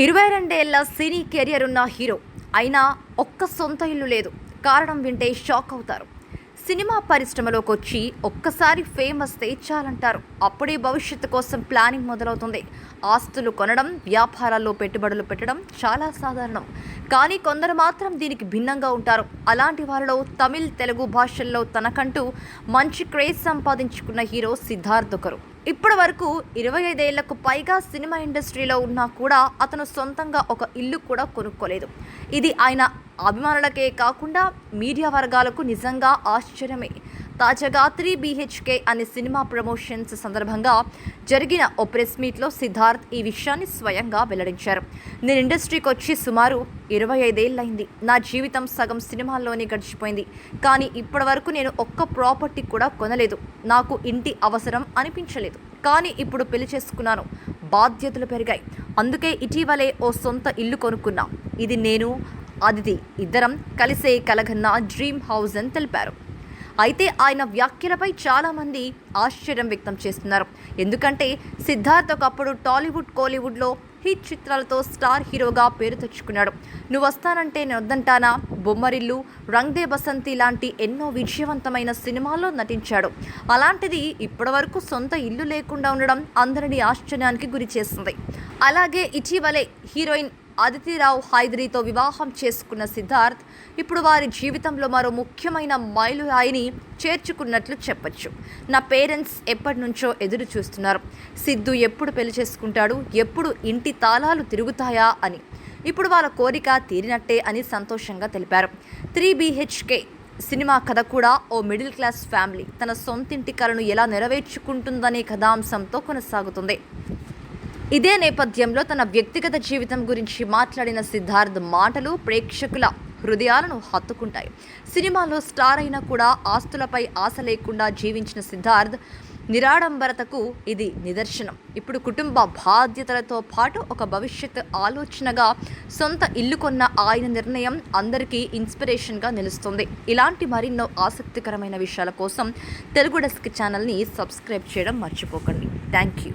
ఇరవై రెండేళ్ళ సినీ కెరియర్ ఉన్న హీరో. అయినా ఒక్క సొంత ఇల్లు లేదు. కారణం వింటే షాక్ అవుతారు. సినిమా పరిశ్రమలోకి వచ్చి ఒక్కసారి ఫేమ్ వస్తే చాలంటారు అప్పుడే భవిష్యత్తు కోసం ప్లానింగ్ మొదలవుతుంది. ఆస్తులు కొనడం వ్యాపారాల్లో పెట్టుబడులు పెట్టడం చాలా సాధారణం. కానీ కొందరు మాత్రం దీనికి భిన్నంగా ఉంటారు. అలాంటి వారిలో తమిళ్ తెలుగు భాషల్లో తనకంటూ మంచి క్రేజ్ సంపాదించుకున్న హీరో సిద్ధార్థ్ ఒకరు. ఇప్పటి వరకు ఇరవై ఐదేళ్ళకు పైగా సినిమా ఇండస్ట్రీలో ఉన్నా కూడా అతను సొంతంగా ఒక ఇల్లు కూడా కొనుక్కోలేదు. ఇది ఆయన అభిమానులకే కాకుండా మీడియా వర్గాలకు నిజంగా ఆశ్చర్యమే. తాజాగా త్రీ బీహెచ్కే అనే సినిమా ప్రమోషన్స్ సందర్భంగా జరిగిన ఓ ప్రెస్ మీట్లో సిద్ధార్థ్ ఈ విషయాన్ని స్వయంగా వెల్లడించారు. నేను ఇండస్ట్రీకి వచ్చి సుమారు ఇరవై ఐదేళ్ళైంది నా జీవితం సగం సినిమాల్లోనే గడిచిపోయింది. కానీ ఇప్పటి వరకు నేను ఒక్క ప్రాపర్టీ కూడా కొనలేదు. నాకు ఇంటి అవసరం అనిపించలేదు. కానీ ఇప్పుడు పెళ్ళి చేసుకున్నాను. బాధ్యతలు పెరిగాయి. అందుకే ఇటీవలే ఓ సొంత ఇల్లు కొనుక్కున్నా. ఇది నేను అదితి ఇద్దరం కలిసే కలగన్న డ్రీమ్ హౌస్ అని తెలిపారు. అయితే ఆయన వ్యాఖ్యలపై చాలామంది ఆశ్చర్యం వ్యక్తం చేస్తున్నారు. ఎందుకంటే సిద్ధార్థ్ ఒకప్పుడు టాలీవుడ్ కోలీవుడ్లో హిట్ చిత్రాలతో స్టార్ హీరోగా పేరు తెచ్చుకున్నాడు. నువ్వు వస్తానంటే నేను వద్దంటానా బొమ్మరిల్లు రంగ్దే బసంతి లాంటి ఎన్నో విజయవంతమైన సినిమాల్లో నటించాడు. అలాంటిది ఇప్పటివరకు సొంత ఇల్లు లేకుండా ఉండడం అందరినీ ఆశ్చర్యానికి గురి చేస్తుంది అలాగే ఇటీవలే హీరోయిన్ అదితిరావు హైదరీతో వివాహం చేసుకున్న సిద్ధార్థ్ ఇప్పుడు వారి జీవితంలో మరో ముఖ్యమైన మైలురాయిని చేర్చుకున్నట్లు చెప్పచ్చు. నా పేరెంట్స్ ఎప్పటి నుంచో ఎదురు చూస్తున్నారు. సిద్ధు ఎప్పుడు పెళ్ళి చేసుకుంటాడు? ఎప్పుడు ఇంటి తాళాలు తిరుగుతాయా అని. ఇప్పుడు వాళ్ళ కోరిక తీరినట్టే అని సంతోషంగా తెలిపారు. త్రీ బీహెచ్కే సినిమా కథ కూడా ఓ మిడిల్ క్లాస్ ఫ్యామిలీ తన సొంతింటి కలను ఎలా నెరవేర్చుకుంటుందనే కథాంశంతో కొనసాగుతుంది. ఇదే నేపథ్యంలో తన వ్యక్తిగత జీవితం గురించి మాట్లాడిన సిద్ధార్థ్ మాటలు ప్రేక్షకుల హృదయాలను హత్తుకుంటాయి. సినిమాలో స్టార్ అయినా కూడా ఆస్తులపై ఆశ లేకుండా జీవించిన సిద్ధార్థ్ నిరాడంబరతకు ఇది నిదర్శనం. ఇప్పుడు కుటుంబ బాధ్యతలతో పాటు ఒక భవిష్యత్ ఆలోచనగా సొంత ఇల్లు కొన్న ఆయన నిర్ణయం అందరికీ ఇన్స్పిరేషన్గా నిలుస్తుంది. ఇలాంటి మరిన్నో ఆసక్తికరమైన విషయాల కోసం తెలుగు డెస్క్ ఛానల్ని సబ్స్క్రైబ్ చేయడం మర్చిపోకండి. Thank you.